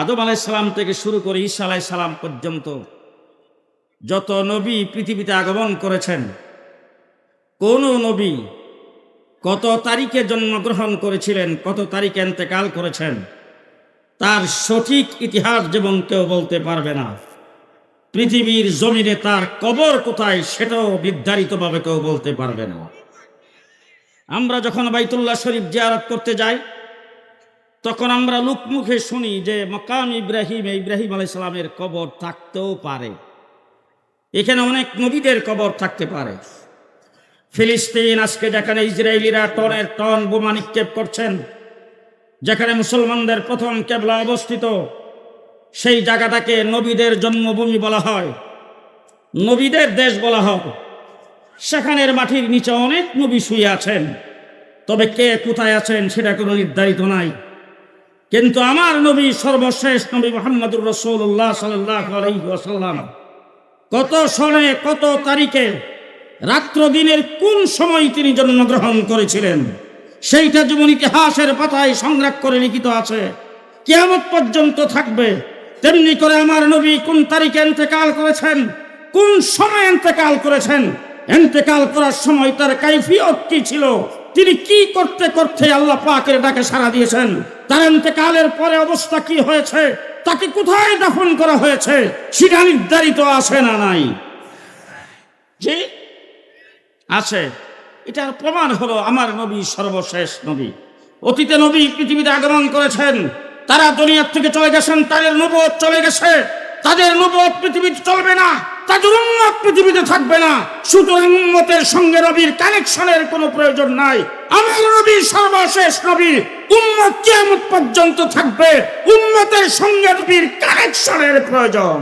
আদম আলাইসালাম থেকে শুরু করে ঈসা আলাইসালাম পর্যন্ত যত নবী পৃথিবীতে আগমন করেছেন, কোন নবী কত তারিখে জন্মগ্রহণ করেছিলেন, কত তারিখে এন্তেকাল করেছেন, তার সঠিক ইতিহাস যেমন কেউ বলতে পারবে না। পৃথিবীর জমিনে তার কবর কোথায় সেটাও নির্ধারিতভাবে কেউ বলতে পারবে না। আমরা যখন বাইতুল্লাহ শরীফ জিয়ারত করতে যাই তখন আমরা লোকমুখে শুনি যে মকাম ইব্রাহিম ইব্রাহিম আলাইসালামের কবর থাকতেও পারে। এখানে অনেক নবীদের কবর থাকতে পারে। ফিলিস্তিন, আজকে যেখানে ইসরায়েলিরা টনের টন বোমা নিক্ষেপ করছেন, যেখানে মুসলমানদের প্রথম কেবলা অবস্থিত, সেই জায়গাটাকে নবীদের জন্মভূমি বলা হয়, নবীদের দেশ বলা হয়। সেখানের মাটির নিচে অনেক নবী শুয়ে আছেন। তবে কে কোথায় আছেন সেটা কোনো নির্ধারিত নাই। কিন্তু আমার নবী সর্বশেষ নবী মোহাম্মদুর রসৌল্লাহ সাল্লাম কত সনে, কত তারিখে রাত্র দিনের কোন সময় তিনি জন্মগ্রহণ করেছিলেন? সেইটা যেমন ইতিহাসের পাতায় সংগ্রহ করে লিখিত আছে, কেয়ামত পর্যন্ত থাকবে। তেমনি করে আমার নবী কোন তারিখে এন্তেকাল করেছেন, কোন সময় এন্তেকাল করেছেন? এন্তেকাল করার সময় তার কাইফিয়ত কি ছিল? তিনি কি করতে করতে আল্লাহ পাকের ডাকে সাড়া দিয়েছেন? তার এন্তেকালের পরে অবস্থা কি হয়েছে? তাকে কোথায় দাফন করা হয়েছে? সেটা নির্ধারিত আছে না নাই? যে আছে। এটার প্রমাণ হলো আমার নবী সর্বশেষ নবী। অতীতে নবী পৃথিবীতে আগমন করেছেন। তারা দুনিয়ার থেকে চলে গেছেন, তাদের নবত চলে গেছে। তাদের নবত পৃথিবীতে চলবে না, তাদের উন্মত পৃথিবীতে থাকবে না। সুতরাং উন্মতের সঙ্গে রবির কানেকশনের কোনো প্রয়োজন নাই। আমার রবি সর্বশেষ রবি উন্মত কেমন পর্যন্ত থাকবে। উন্মতের সঙ্গে রবির কানেকশনের প্রয়োজন।